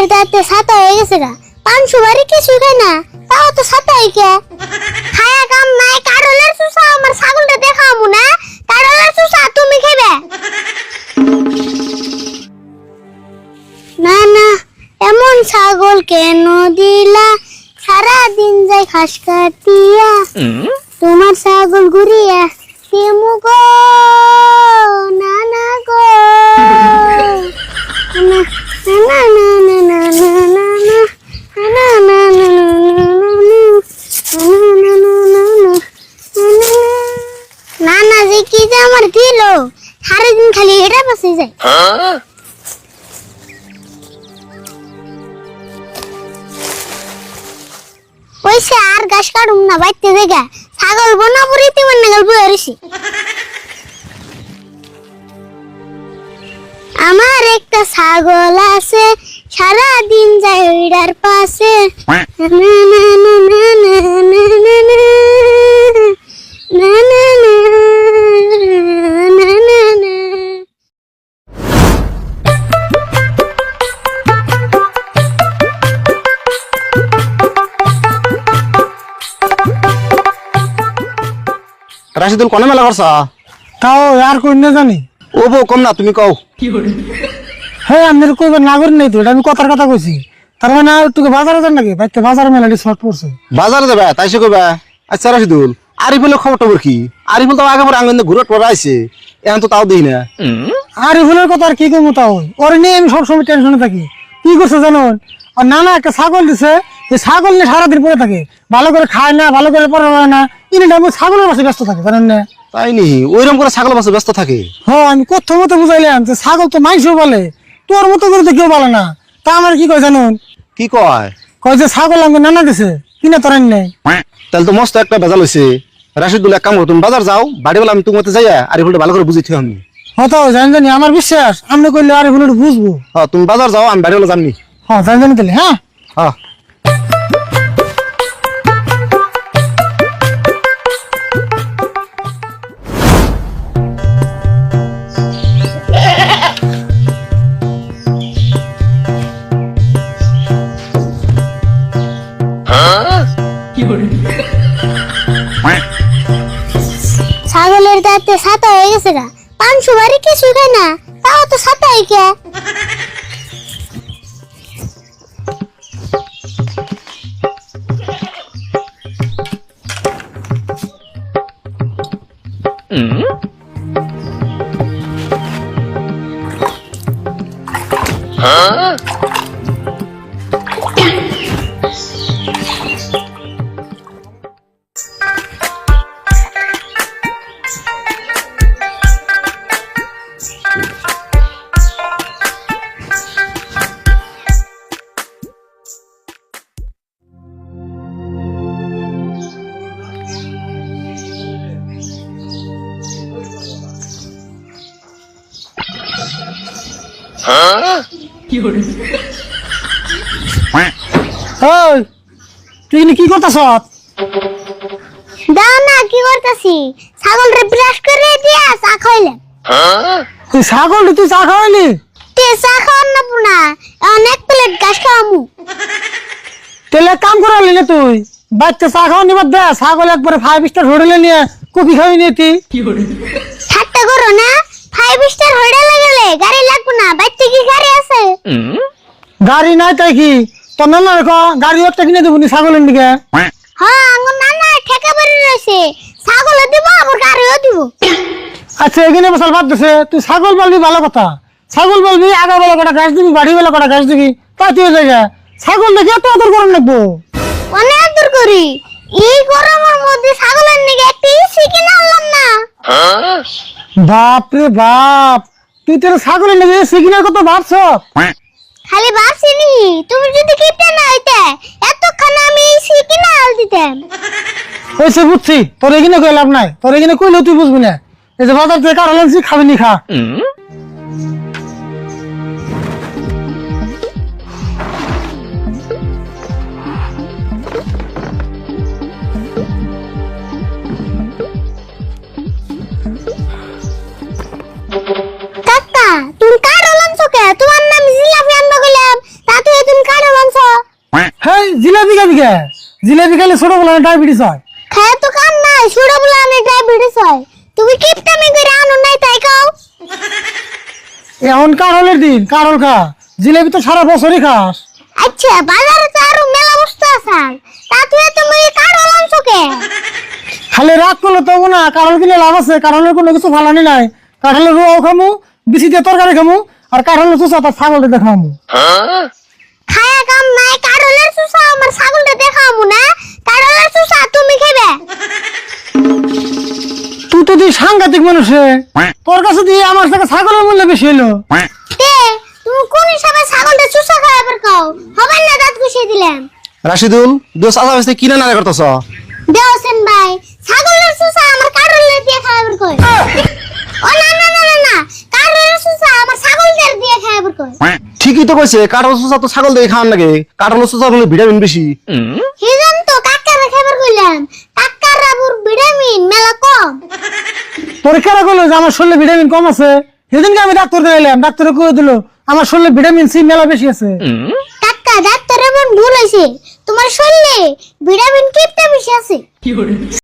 ছাগলের দাঁতে ছাতা হয়ে গেছে গা। পাঁচশো বাড়ি কিছু খায় না। তাও তো ছাতাই কে খায়া কাম নাই কারলের সুসা আমার ছাগলটা দেখামু না। কারলের সুসা তুমি খাবে। না না এমন ছাগল কেন দিলা? সারা দিন যাই ঘাস কাটিয়া। তোমার ছাগল ঘুরিয়া কেমু গো আমার দিল। সারাদিন খালি এটা বসে যায় ওইসে আর গাছ কাটুম না, বাইতে দেখা ছাগল বনা পুরিতে মনে গেল বই হরিছি আমার একটা ছাগল আছে সারা দিন যায় ওইটার পাশে না না না না রাশিদুল কোনে মেলা করছ? তাও আর কই না জানি। ও বউ কম না তুমি কও। হ্যাঁ আমি তো কইবার না করি নাই তো এটা আমি কথার কথা কইছি। তার মানে আর তোকে বাজারে যান নাকি? বাইতে বাজারে মেলাটি শর্ট পড়ছে। বাজারে যাবে? তাই সে কইবা আচ্ছা রাশিদুল আরিফুলের খবর টবর কি? আরিফুল তো আগে পরে আঙ্গন ঘুরে টরা আইছে এখন তো তাও দিই না। আর এই ফুলের কথা আর কি কমু তাও? ওর নিয়ে আমি সবসময় টেনশনে থাকি। কি করছে জানো আর নানা একটা ছাগল দিছে ছাগল নিয়ে সারাদিন পরে থাকে ভালো করে খায় না ভালো করে পরে হয় না ইনি টাইম ছাগলের পাশে ব্যস্ত থাকে জানেন না? তাই নি? ওইরকম করে ছাগল বাসে ব্যস্ত থাকে? হ্যাঁ আমি কত মতো বুঝাইলাম যে ছাগল তো মাইসও বলে তোর মতো করে তো কেউ বলে না। তা আমার কি কয় জানুন? কি কয়? কয় যে ছাগল আমাকে নানা দিছে কিনা তোরেন নেই তাহলে তো মস্ত একটা ভেজাল হয়েছে রাশিদুল এক কাম করো তুমি বাজার যাও বাড়ি বলে আমি তোমার যাইয়া আরিফুলটা ভালো করে বুঝি আমি হতো জানি জানি আমার বিশ্বাস আমি কইলে আর এগুলো বুঝব। হ্যাঁ তুমি বাজার যাও আমি বাড়ি বলে জানি হ্যাঁ জানি জানি তাহলে হ্যাঁ? হ্যাঁ। ছাগলের দাঁতে ছাতা হয়ে গেছে গা। পাঁচশো বাড়ি কিছু খায় না, তাও তো ছাতাই কে ওই তুই কি করতেছ? দাও না কি করতেছি? ছাগলরে ব্রাশ করে দিয়া চা খাইলে তুই ছাগল তুই চা খাওয়াইলি তে চা খাওয়ার না পুনা অনেক প্লেট ঘাস খাওয়ামু। এক কাম করালি না তুই বাচ্চা চা খাওয়া নিবার দে ছাগল একবারে ফাইভ স্টার হোটেলে নিয়ে কফি খাওয়াই নিয়ে তুই। ঠাট্টা করো না ফাইভ স্টার হোটেলে গেলে গাড়ি লাগবে না বাচ্চা গাড়ি নাই তাই কি? তোর নানা রেখো গাড়ি একটা কিনে দেবো নি ছাগলের দিকে হ্যাঁ আঙ্গুর নানা ঠেকা বেড়ে রয়েছে। ছাগলও দিব আবার গাড়িও দিব। আচ্ছা এখানে বসাল বাদ দিছে। তুই ছাগল বলবি ভালো কথা। ছাগল বলবি আগা বেলা কটা গাছ দিবি বাড়ি বেলা কটা গাছ দিবি তাই তুই জায়গা ছাগল দেখি এত আদর করেন লাগবো। অনেক দূর করি। এই গরমের মধ্যে ছাগলের নিকে একটি ইসি কিনে আনলাম না। বাপ রে বাপ তুই তোর ছাগলের নাকি কত ভাবছ? খালি বাসি নি তুমি যদি কিপটা না হইতে এতক্ষণ আমি সিকি না আল দিতাম। ওইসে বুঝছি তোর এখানে কই লাভ নাই? তোর এখানে কইলে তুই বুঝবি না। এই যে বাজার থেকে কারও লাগছি খাবি নি খা। খেলে ছোট বলে ডায়াবেটিস হয়। খায় তো কাম নাই? ছোট বলে অনেক ডায়াবেটিস হয়। তুমি কিপটামি করে আনো নাই তাই খাও এখন কারলের দিন কারল খা। জিলেবি তো সারা বছরই খাস। আচ্ছা বাজারে তো আরও মেলা বস্তু আছে। তা তুই তুমি কারও আনছো কে? খালি রাগ করলে তো না কারল কিনে লাভ আছে কারণের কোনো কিছু ভালো নাই। কাঁঠালের রুয়াও খামু বিচি দিয়ে তরকারি খামু আর কাঁঠালের চুষা তার ছাগল দিয়ে খামু খায়া কাম নাই কারলের সুসা আমার ছাগলটা দেখামু সাংঘাতিক মানুষ তোর কাছে দিয়ে আমার থেকে ছাগলের মূল্য বেশি হলো তুমি কোন হিসাবে ছাগলটা চুষা খাবার খাও? হবে না দাঁত দিলাম। রাশিদুল দোষ হয়েছে কিনা না করতেছ? দেওসেন ভাই ছাগলের সুসা আমার কারলের দিয়ে খাবার কই ও না না না না কারলের সুসা আমার ছাগলদের দিয়ে খাবার কই ঠিকই তো কইছে কাঠল সুসা তো ছাগল দিয়ে খাওয়ান লাগে। কাঠল সুসা বলে ভিটামিন বেশি। হিজন তো খাবার কইলাম। কাকার আবুর ভিটামিন মেলা কম। পরীক্ষা করল যে আমার শরীরে ভিটামিন কম আছে? সেদিনকে আমি ডাক্তার দেখাইলাম ডাক্তারে কয়ে দিল আমার শরীরে ভিটামিন সি মেলা বেশি আছে। কাকা ডাক্তার এমন ভুল হয়েছে তোমার শরীরে ভিটামিন কিপটা বেশি আছে।